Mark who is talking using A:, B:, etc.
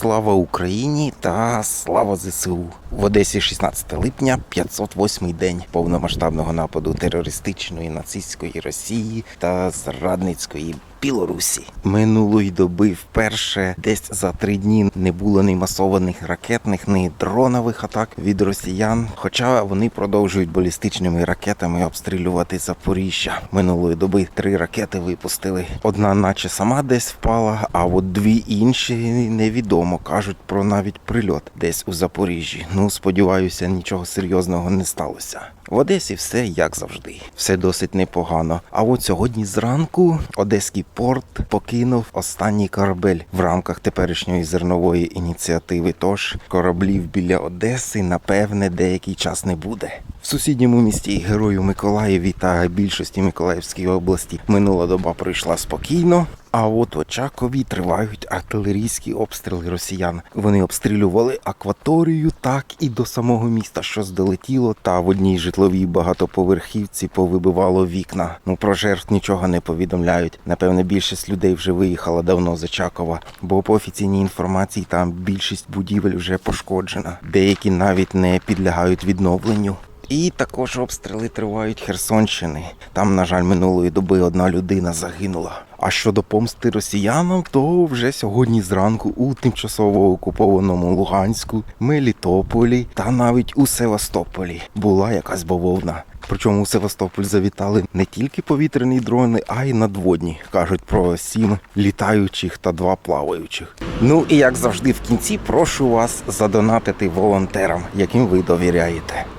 A: Слава Україні та слава ЗСУ. В Одесі 16 липня, 508 день повномасштабного нападу терористичної нацистської Росії та зрадницької Білорусі. Минулої доби вперше десь за три дні не було ні масованих ракетних, ні дронових атак від росіян. Хоча вони продовжують балістичними ракетами обстрілювати Запоріжжя. Минулої доби три ракети випустили. Одна, наче сама десь впала, а от дві інші невідомо кажуть про навіть прильот десь у Запоріжжі. Ну сподіваюся, нічого серйозного не сталося. В Одесі все як завжди, все досить непогано. А от сьогодні зранку Одеський порт покинув останній корабель в рамках теперішньої зернової ініціативи. Тож кораблів біля Одеси, напевне, деякий час не буде. В сусідньому місті Герою Миколаєві та більшості Миколаївської області минула доба пройшла спокійно. А от Очакові тривають артилерійські обстріли росіян. Вони обстрілювали акваторію так і до самого міста, що здолетіло, та в одній житловій багатоповерхівці повибивало вікна. Ну про жертв нічого не повідомляють. Напевне, більшість людей вже виїхала давно з Очакова, бо по офіційній інформації там більшість будівель вже пошкоджена. Деякі навіть не підлягають відновленню. І також обстріли тривають Херсонщини. Там, на жаль, минулої доби одна людина загинула. А щодо помсти росіянам, то вже сьогодні зранку у тимчасово окупованому Луганську, Мелітополі та навіть у Севастополі була якась бавовна. Причому у Севастополь завітали не тільки повітряні дрони, а й надводні. кажуть про сім літаючих та два плаваючих. Ну і як завжди, в кінці прошу вас задонатити волонтерам, яким ви довіряєте.